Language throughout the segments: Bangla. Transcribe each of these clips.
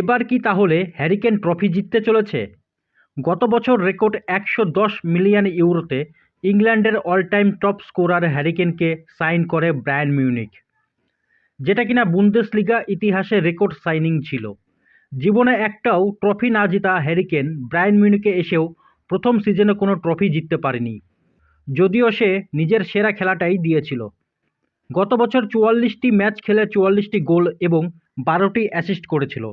এবার কি তাহলে হ্যারিকেন ট্রফি জিততে চলেছে? গত বছর রেকর্ড একশো দশ মিলিয়ন ইউরোতে ইংল্যান্ডের অল টাইম টপ স্কোরার হ্যারিকেনকে সাইন করে ব্রায়ান মিউনিক যেটা কিনা বুন্দেসলিগা ইতিহাসে রেকর্ড সাইনিং ছিল। জীবনে একটাও ট্রফি না জিতা হ্যারিকেন ব্রায়ান মিউনিকে এসেও প্রথম সিজনে কোনো ট্রফি জিততে পারেনি। যদিও সে নিজের সেরা খেলাটাই দিয়েছিল। গত বছর চুয়াল্লিশটি ম্যাচ খেলে চুয়াল্লিশটি গোল এবং বারোটি অ্যাসিস্ট করেছিল।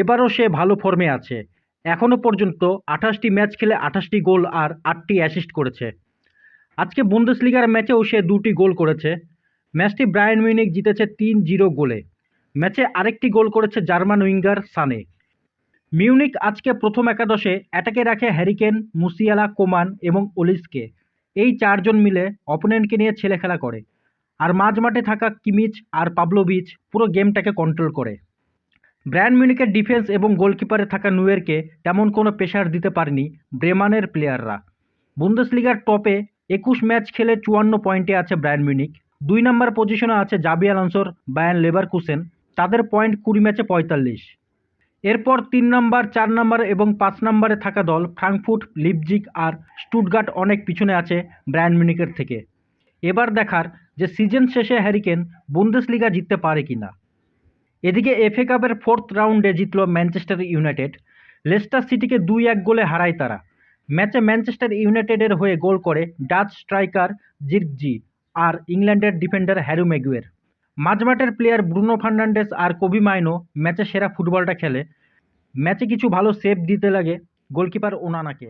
এবারও সে ভালো ফর্মে আছে। এখনও পর্যন্ত আঠাশটি ম্যাচ খেলে আঠাশটি গোল আর আটটি অ্যাসিস্ট করেছে। আজকে বুন্দেসলিগার ম্যাচেও সে দুটি গোল করেছে। ম্যাচটি ব্রায়ান মিউনিক জিতেছে তিন জিরো গোলে। ম্যাচে আরেকটি গোল করেছে জার্মান উইঙ্গার সানে। মিউনিক আজকে প্রথম একাদশে অ্যাটাকে রাখে হ্যারিকেন মুসিয়ালা কোমান এবং ওলিসকে এই চারজন মিলে অপোনেন্টকে নিয়ে ছেলে খেলা করে। আর মাঝ মাঠে থাকা কিমিচ আর পাবলোভিচ পুরো গেমটাকে কন্ট্রোল করে। ব্র্যান্ড মিউনিকের ডিফেন্স এবং গোলকিপারে থাকা নুয়েরকে তেমন কোনো প্রেশার দিতে পারেনি ব্রেমানের প্লেয়াররা। বুন্দেসলিগার টপে একুশ ম্যাচ খেলে চুয়ান্ন পয়েন্টে আছে ব্রায়ান মিউনিক। দুই নম্বর পজিশনে আছে জাবি আলানসোর বায়ান লেভারকুসেন। তাদের পয়েন্ট কুড়ি ম্যাচে পঁয়তাল্লিশ। এরপর তিন নম্বর, চার নম্বর এবং পাঁচ নম্বরে থাকা দল ফ্রাঙ্কফুট লিপজিক আর স্টুটগার্ট অনেক পিছনে আছে ব্রায়ান মিউনিকের থেকে। এবার দেখার যে সিজন শেষে হ্যারিকেন বুন্দেসলিগা জিততে পারে কিনা। এদিকে এফএ কাপের ফোর্থ রাউন্ডে জিতল ম্যানচেস্টার ইউনাইটেড লেস্টার সিটিকে দুই এক গোলে হারায় তারা। ম্যাচে ম্যানচেস্টার ইউনাইটেডের হয়ে গোল করে ডাচ স্ট্রাইকার জির্কজি আর ইংল্যান্ডের ডিফেন্ডার হ্যারু ম্যাগুয়ের মাঝমাঠের প্লেয়ার ব্রুনো ফার্নান্ডেস আর কবি মাইনো ম্যাচে সেরা ফুটবলটা খেলে। ম্যাচে কিছু ভালো সেভ দিতে লাগে গোলকিপার ওনানাকে